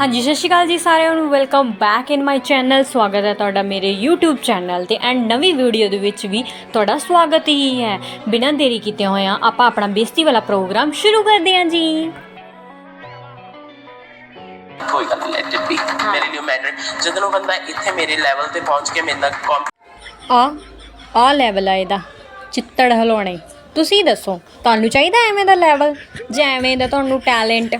ਹਾਂਜੀ ਸਤਿ ਸ਼੍ਰੀ ਅਕਾਲ ਜੀ ਸਾਰਿਆਂ ਨੂੰ। Welcome back in my channel ਸਵਾਗਤ ਹੈ ਤੁਹਾਡਾ ਮੇਰੇ YouTube ਚੈਨਲ ਤੇ। ਐਂਡ ਨਵੀਂ ਵੀਡੀਓ ਦੇ ਵਿੱਚ ਵੀ ਤੁਹਾਡਾ ਸਵਾਗਤ ਹੀ ਹੈ। ਬਿਨਾਂ ਦੇਰੀ ਕੀਤੇ ਹੋਇਆਂ ਆਪਾਂ ਆਪਣਾ ਬੇਇੱਜ਼ਤੀ ਵਾਲਾ ਪ੍ਰੋਗਰਾਮ ਸ਼ੁਰੂ ਕਰਦੇ ਹਾਂ ਜੀ। ਕੋਈ ਗੱਲ ਨਹੀਂ ਲੈਟ ਇਟ ਬੀ ਮੇਰੇ ਲਈ ਮੈਟਰ ਜਦੋਂ ਬੰਦਾ ਇੱਥੇ ਮੇਰੇ ਲੈਵਲ ਤੇ ਪਹੁੰਚ ਕੇ ਮੇਰੇ ਨਾਲ ਕੰਪ ਆ ਆ ਲੈਵਲ ਆ ਇਹਦਾ। ਚਿੱਤੜ ਹਲਾਉਣੇ। ਤੁਸੀਂ ਦੱਸੋ ਤੁਹਾਨੂੰ ਚਾਹੀਦਾ ਐਵੇਂ ਦਾ ਲੈਵਲ ਜਾਂ ਐਵੇਂ ਦਾ ਤੁਹਾਨੂੰ ਟੈਲੈਂਟ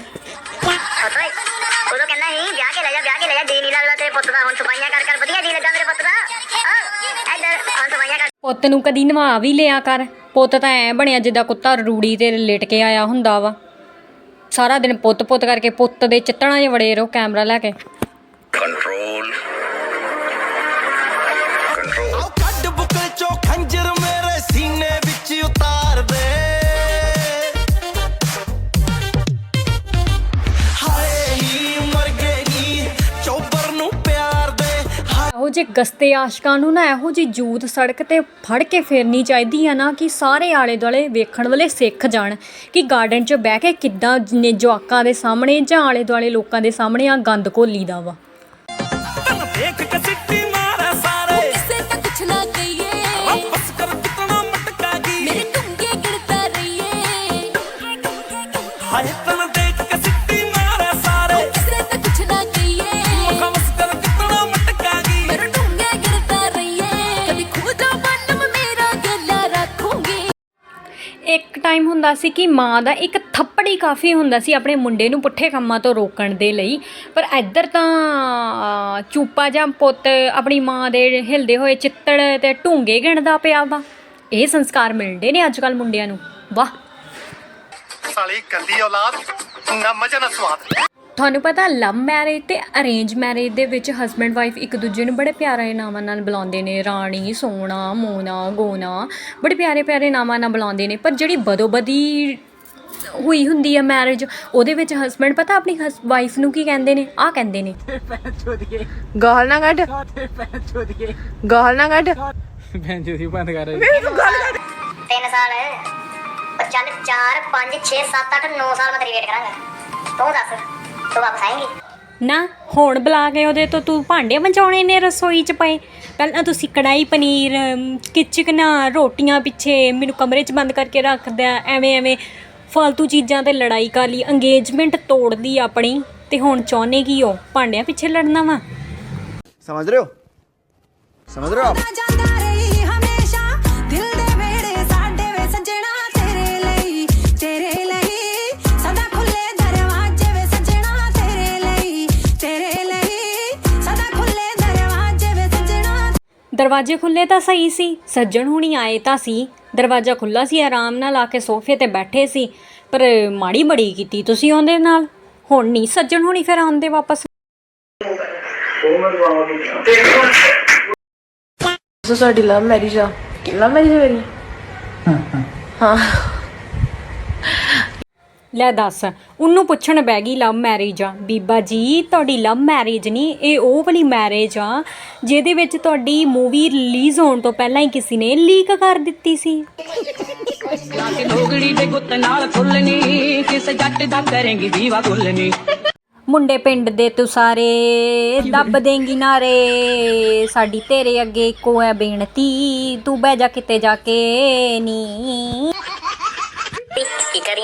ਲੈ ਜਾ ਵਿਆਹ ਕੇ ਲੈ ਜਾ ਜੀ ਨਹੀਂ ਲੱਗਦਾ ਤੇਰੇ ਪੁੱਤ ਦਾ ਹੁਣ ਸਫਾਈਆਂ ਕਰ ਕਰ ਵਧੀਆ ਜੀ ਲੱਗਾ ਮੇਰੇ ਪੁੱਤ ਦਾ। ਆ ਇੱਧਰ ਹੁਣ ਸਫਾਈਆਂ ਕਰ। ਪੁੱਤ ਨੂੰ ਕਦੀ ਨਵਾ ਵੀ ਲਿਆ ਕਰ। ਪੁੱਤ ਤਾਂ ਐ ਬਣਿਆ ਜਿੱਦਾਂ ਕੁੱਤਾ ਰੂੜੀ ਤੇ ਲਿਟ ਕੇ ਆਇਆ ਹੁੰਦਾ ਵਾ। ਸਾਰਾ ਦਿਨ ਪੁੱਤ ਪੁੱਤ ਕਰਕੇ ਪੁੱਤ ਦੇ ਚਿੱਤਣਾ 'ਚ ਵੜੇ ਰਹੋ ਕੈਮਰਾ ਲੈ ਕੇ। ਕੰਟਰੋਲ ਜਿਹੇ ਗਸਤੇ ਆਸ਼ਕਾਂ ਨੂੰ ਨਾ ਇਹੋ ਜਿਹੀ ਜੂਤ ਸੜਕ ਤੇ ਫੜ ਕੇ ਫੇਰਨੀ ਚਾਹੀਦੀ ਆ ਨਾ ਕਿ ਸਾਰੇ ਆਲੇ ਦੁਆਲੇ ਵੇਖਣ ਵਾਲੇ ਸਿੱਖ ਜਾਣ ਕਿ ਗਾਰਡਨ 'ਚ ਬਹਿ ਕੇ ਕਿੱਦਾਂ ਨੇ ਜਵਾਕਾਂ ਦੇ ਸਾਹਮਣੇ ਜਾਂ ਆਲੇ ਦੁਆਲੇ ਲੋਕਾਂ ਦੇ ਸਾਹਮਣੇ ਆ ਗੰਦ ਘੋਲੀਦਾ ਵਾ। ਤਨ ਦੇਖ ਕੇ ਸਿੱਟੀ ਮਾਰੇ ਸਾਰੇ। ਕਿਸੇ ਤਾਂ ਕੁਛ ਨਾ ਕਹੀਏ। ਵਾਪਸ ਕਰ ਕਿਤਨਾ ਮਟਕਾ ਗਈ। ਮੇਰੇ ਟੁੰਗੇ ਗਿਰਦਾ ਰਹੀਏ। ਹਾਏ ਤਨ ਇੱਕ ਟਾਈਮ ਹੁੰਦਾ ਸੀ ਕਿ ਮਾਂ ਦਾ ਇੱਕ ਥੱਪੜ ਹੀ ਕਾਫੀ ਹੁੰਦਾ ਸੀ ਆਪਣੇ ਮੁੰਡੇ ਨੂੰ ਪੁੱਠੇ ਕੰਮਾਂ ਤੋਂ ਰੋਕਣ ਦੇ ਲਈ। ਪਰ ਇੱਧਰ ਤਾਂ ਚੂਪਾ ਜਾਂ ਪੁੱਤ ਆਪਣੀ ਮਾਂ ਦੇ ਹਿਲਦੇ ਹੋਏ ਚਿੱਤੜ ਤੇ ਢੂੰਗੇ ਗਿਣਦਾ ਪਿਆ ਵਾ। ਇਹ ਸੰਸਕਾਰ ਮਿਲਦੇ ਨੇ ਅੱਜ ਕੱਲ ਮੁੰਡਿਆਂ ਨੂੰ। ਵਾਹ! ਸਾਲੀ ਗੰਦੀ ਔਲਾਦ, ਨਾ ਮਜ਼ਾ, ਨਾ ਸਵਾਦ। ਤੁਹਾਨੂੰ ਪਤਾ ਲਵ ਮੈਰਿਜ ਤੇ ਅਰੇਂਜ ਮੈਰਿਜ ਦੇ ਵਿੱਚ ਹਸਬੰਡ ਵਾਈਫ ਇੱਕ ਦੂਜੇ ਨੂੰ ਬੜੇ ਪਿਆਰੇ ਨਾਮਾਂ ਨਾਲ ਬੁਲਾਉਂਦੇ ਨੇ। ਰਾਣੀ ਸੋਨਾ ਮੋਨਾ ਗੋਨਾ ਬੜੇ ਪਿਆਰੇ ਪਿਆਰੇ ਨਾਮਾਂ ਨਾਲ ਬੁਲਾਉਂਦੇ ਨੇ। ਪਰ ਜਿਹੜੀ ਬਦੋ ਬਦੀ ਹੋਈ ਹੁੰਦੀ ਹੈ ਮੈਰਿਜ ਉਹਦੇ ਵਿੱਚ ਹਸਬੰਡ ਪਤਾ ਆਪਣੀ ਵਾਈਫ ਨੂੰ ਕੀ ਕਹਿੰਦੇ ਨੇ? ਆਹ ਕਹਿੰਦੇ ਨੇ। ਗਾਲ ਨਾ ਕੱਢ। ਗਾਲ ਨਾ ਕੱਢ। ਤਿੰਨ ਸਾਲ। ਉਹ ਚੱਲ 4 5 6 7 8 9 ਸਾਲ ਮੈਂ ਤੇਰੀ ਵੇਟ ਕਰਾਂਗਾ। ਤੂੰ ਦੱਸ। ਆਏਂਗੀ ਨਾ ਹੁਣ ਬੁਲਾ ਕੇ ਉਹਦੇ ਤੋਂ ਤੂੰ ਭਾਂਡੇ ਮੰਜਾਉਣੇ ਨੇ ਰਸੋਈ 'ਚ ਪਏ। ਪਹਿਲਾਂ ਤੁਸੀਂ ਕੜਾਈ ਪਨੀਰ ਕਿਚਕਨਾ ਰੋਟੀਆਂ ਪਿੱਛੇ ਮੈਨੂੰ ਕਮਰੇ 'ਚ ਬੰਦ ਕਰਕੇ ਰੱਖਦਾ ਐਵੇਂ ਐਵੇਂ ਫालतू ਚੀਜ਼ਾਂ ਤੇ ਲੜਾਈ ਕਰ ਲਈ ਅੰਗੇਜਮੈਂਟ ਤੋੜ ਲਈ ਆਪਣੀ। ਤੇ ਹੁਣ ਚਾਹੁੰਦੇ ਕੀ ਹੋ? ਭਾਂਡਿਆਂ ਪਿੱਛੇ ਲੜਨਾ ਵਾ। ਸਮਝ ਰਹੇ ਹੋ? ਸਮਝ ਰਹੇ ਹੋ ਦਰਵਾਜ਼ੇ ਖੁੱਲੇ ਤਾਂ ਸਹੀ ਸੀ ਸੱਜਣ ਹੁਣੀ ਆਏ ਤਾਂ ਸੀ। ਦਰਵਾਜ਼ਾ ਖੁੱਲਾ ਸੀ ਆਰਾਮ ਨਾਲ ਆ ਕੇ ਸੋਫੇ ਤੇ ਬੈਠੇ ਸੀ। ਪਰ ਮਾੜੀ ਬੜੀ ਕੀਤੀ ਤੁਸੀਂ ਉਹਦੇ ਨਾਲ। ਹੁਣ ਨਹੀਂ ਸੱਜਣ ਹੁਣੀ ਫਿਰ ਆਉਂਦੇ ਵਾਪਸ। ਸੋ ਸਾਡੀ ਲਵ ਮੈਰਿਜ ਆ। ਲਵ ਮੈਰਿਜ ਮੇਰੀ? ਲੈ ਦੱਸ ਉਹਨੂੰ ਪੁੱਛਣ ਬਹਿ ਗਈ ਲਵ ਮੈਰਿਜ ਆ। ਬੀਬਾ ਜੀ ਤੁਹਾਡੀ ਲਵ ਮੈਰਿਜ ਨਹੀਂ ਇਹ ਉਹ ਵਾਲੀ ਮੈਰਿਜ ਆ ਜਿਹਦੇ ਵਿੱਚ ਤੁਹਾਡੀ ਮੂਵੀ ਰਿਲੀਜ਼ ਹੋਣ ਤੋਂ ਪਹਿਲਾਂ ਹੀ ਕਿਸੇ ਨੇ ਲੀਕ ਕਰ ਦਿੱਤੀ ਸੀ। ਲੋਗੜੀ ਦੇ ਗੁੱਤ ਨਾਲ ਖੁੱਲਣੀ ਕਿਸ ਜੱਟ ਦਾ ਕਰੇਂਗੀ ਦੀਵਾ ਗੁੱਲਣੀ। ਮੁੰਡੇ ਪਿੰਡ ਦੇ ਤੂੰ ਸਾਰੇ ਦੱਬ ਦੇਂਗੀ ਨਾਰੇ ਸਾਡੀ ਤੇਰੇ ਅੱਗੇ ਇੱਕੋ ਹੈ ਬੇਨਤੀ ਤੂੰ ਬਹਿ ਜਾ ਕਿਤੇ ਜਾ ਕੇ ਨੀ।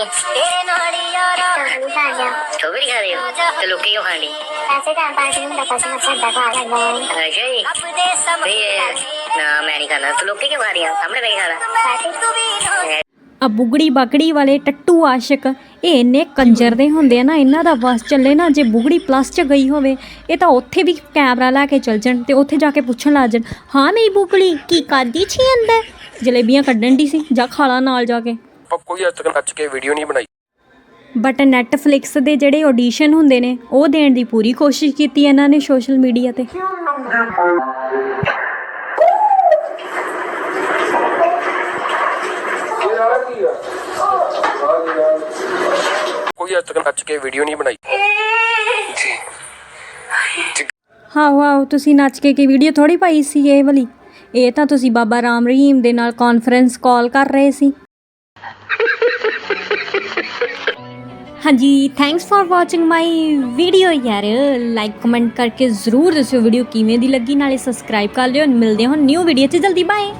ਕੀ ਕਰੀਏ ਤੇਰੇ ਨਾਲ ਹੀ ਯਾਰਾ। ਚੋਬੜੀ ਖਾ ਰਹੇ ਹੋ ਤੇ ਲੋਕੀ ਕਿਉਂ ਖਾਣੀ ਪੈਸੇ ਤਾਂ ਪਾਸ ਨਹੀਂ ਹੁੰਦਾ ਪਾਸ ਮੱਛਰ ਦਾ ਖਾ ਲੈਂਦਾ ਅੱਛਾ ਜੀ। ਆਪਣੇ ਸਮਝ ਨਾ ਮੈਂ ਨਹੀਂ ਖਾਣਾ ਤੂੰ ਲੋਕੀ ਕਿਉਂ ਖਾ ਰਹੀ ਆ ਸਾਹਮਣੇ ਬੁਗੜੀ ਬਾਗੜੀ ਵਾਲੇ ਟੱਟੂ ਆਸ਼ਿਕ ਇਹ ਇੰਨੇ ਕੰਜਰ ਦੇ ਹੁੰਦੇ ਆ ਨਾ ਇਹਨਾਂ ਦਾ ਵਸ ਚੱਲੇ ਨਾ ਜੇ ਬੁਗੜੀ ਪਲੱਸ ਚ ਗਈ ਹੋਵੇ ਇਹ ਤਾਂ ਉੱਥੇ ਵੀ ਕੈਮਰਾ ਲੈ ਕੇ ਚੱਲ ਜਾਣ ਤੇ ਉੱਥੇ ਜਾ ਕੇ ਪੁੱਛਣ ਲੱਗ ਜਾਣ ਹਾਂ ਮੇਰੀ ਬੁਗੜੀ ਕੀ ਕਰਦੀ ਛੀ ਅੰਦਰ? ਜਲੇਬੀਆਂ ਕੱਢਣ ਦੀ ਸੀ ਜਾ ਖਾਲਾ ਨਾਲ ਜਾ ਕੇ। ਆਪਾਂ ਕੋਈ ਅੱਜ ਤੱਕ ਨੱਚ ਕੇ ਵੀਡੀਓ ਨਹੀਂ ਬਣਾਈ। ਬਟ ਨੈਟਫਲਿਕਸ ਦੇ ਜਿਹੜੇ ਆਡੀਸ਼ਨ ਹੁੰਦੇ ਨੇ ਉਹ ਦੇਣ ਦੀ ਪੂਰੀ ਕੋਸ਼ਿਸ਼ ਕੀਤੀ ਇਹਨਾਂ ਨੇ ਸੋਸ਼ਲ ਮੀਡੀਆ ਤੇ। ਕੋਈ ਅੱਜ ਤੱਕ ਨੱਚ ਕੇ ਵੀਡੀਓ ਨਹੀਂ ਬਣਾਈ। ਹਾਂ ਵਾਓ ਤੁਸੀਂ ਨੱਚ ਕੇ ਕੀ ਵੀਡੀਓ ਥੋੜੀ ਪਾਈ ਸੀ ਇਹ ਵਾਲੀ? ਇਹ ਤਾਂ ਤੁਸੀਂ ਬਾਬਾ ਰਾਮ ਰਹੀਮ ਦੇ ਨਾਲ ਕਾਨਫਰੰਸ ਕਾਲ ਕਰ ਰਹੇ ਸੀ। ਹਾਂਜੀ thanks for watching my video ਯਾਰ। ਲਾਈਕ ਕਮੈਂਟ ਕਰਕੇ ਜ਼ਰੂਰ ਦੱਸਿਓ ਵੀਡੀਓ ਕਿਵੇਂ ਦੀ ਲੱਗੀ, ਨਾਲੇ ਸਬਸਕ੍ਰਾਈਬ ਕਰ ਲਿਓ। ਮਿਲਦੇ ਹਾਂ ਨਿਊ ਵੀਡੀਓ 'ਚ। ਜਲਦੀ ਬਾਏ